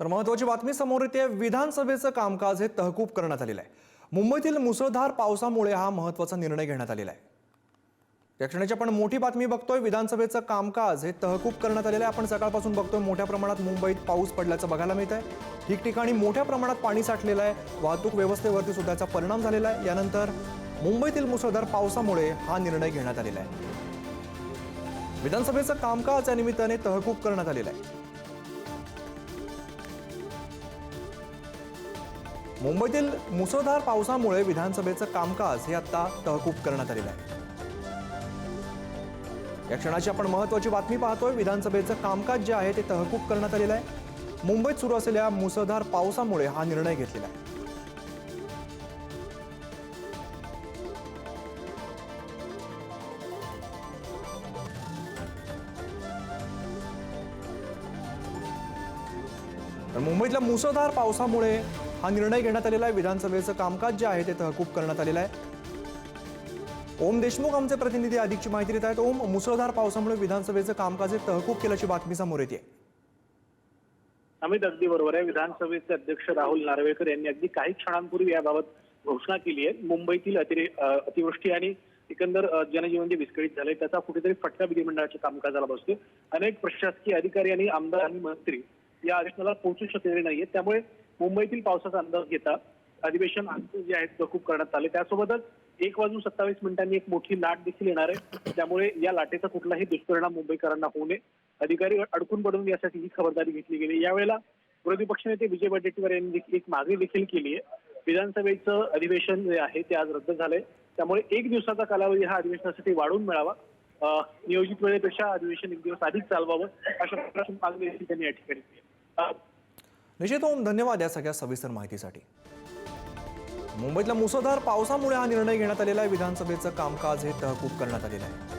तर महत्वाची बातमी समोर येते. विधानसभेचं कामकाज हे तहकूब करण्यात आलेलं आहे. मुंबईतील मुसळधार पावसामुळे हा महत्त्वाचा निर्णय घेण्यात आलेला आहे. या क्षणाची आपण मोठी बातमी बघतोय. विधानसभेचं कामकाज हे तहकूब करण्यात आलेलं आहे. आपण सकाळपासून बघतोय मोठ्या प्रमाणात मुंबईत पाऊस पडल्याचं बघायला मिळत आहे ठिकठिकाणी मोठ्या प्रमाणात पाणी साठलेलं आहे. वाहतूक व्यवस्थेवरती सुद्धा याचा परिणाम झालेला आहे. यानंतर मुंबईतील मुसळधार पावसामुळे हा निर्णय घेण्यात आलेला आहे. विधानसभेचं कामकाज या निमित्ताने तहकूब करण्यात आलेलं आहे. मुंबईतील मुसळधार पावसामुळे विधानसभेचं कामकाज हे आता तहकूब करण्यात आलेलं आहे. या क्षणाची आपण महत्वाची बातमी पाहतोय. विधानसभेचं कामकाज जे आहे ते तहकूब करण्यात आलेलं आहे. मुंबईत सुरू असलेल्या मुसळधार पावसामुळे हा निर्णय घेतलेला आहे. तर मुंबईतल्या मुसळधार पावसामुळे हा निर्णय घेण्यात आलेला आहे. विधानसभेचं कामकाज जे आहे ते तहकूब करण्यात आलेलं आहे. ओम देशमुख आमचे प्रतिनिधी अधिकची माहिती देत आहेत. ओम मुसळधार पावसामुळे विधानसभेचं कामकाज हे तहकूब केल्याची बातमी समोर येते. अमित अगदी बरोबर आहे. विधानसभेचे अध्यक्ष राहुल नार्वेकर यांनी अगदी काही क्षणांपूर्वी याबाबत घोषणा केली आहे. मुंबईतील अतिरे अतिवृष्टी आणि एकंदर जनजीवन जे विस्कळीत झालंय त्याचा कुठेतरी फटका विधिमंडळाच्या कामकाजाला बसतो अनेक प्रशासकीय अधिकारी आणि आमदार आणि मंत्री या अधिवेशनाला पोहोचू शकलेले नाहीये. त्यामुळे मुंबईतील पावसाचा अंदाज घेता अधिवेशन आजचं जे आहे तहकूब करण्यात आले त्यासोबतच एक वाजून सत्तावीस मिनिटांनी एक मोठी लाट देखील येणार आहे. त्यामुळे या लाटेचा कुठलाही दुष्परिणाम मुंबईकरांना होऊ नये. अधिकारी अडकून पडून यासाठी ही खबरदारी घेतली गेली यावेळेला विरोधी पक्षनेते विजय वडेट्टीवार यांनी देखील एक मागणी देखील केली आहे. विधानसभेचं अधिवेशन जे आहे ते आज रद्द झालंय. त्यामुळे एक दिवसाचा कालावधी हा अधिवेशनासाठी वाढवून मिळावा. नियोजित वेळेपेक्षा अधिवेशन एक दिवस अधिक चालवावं अशा प्रकारची मागणी त्यांनी या ठिकाणी केली. निश्चित ओम धन्यवाद या सगळ्या सविस्तर माहितीसाठी. मुंबईतल्या मुसळधार पावसामुळे हा निर्णय घेण्यात आलेला आहे. विधानसभेचं कामकाज हे तहकूब करण्यात आलेलं आहे.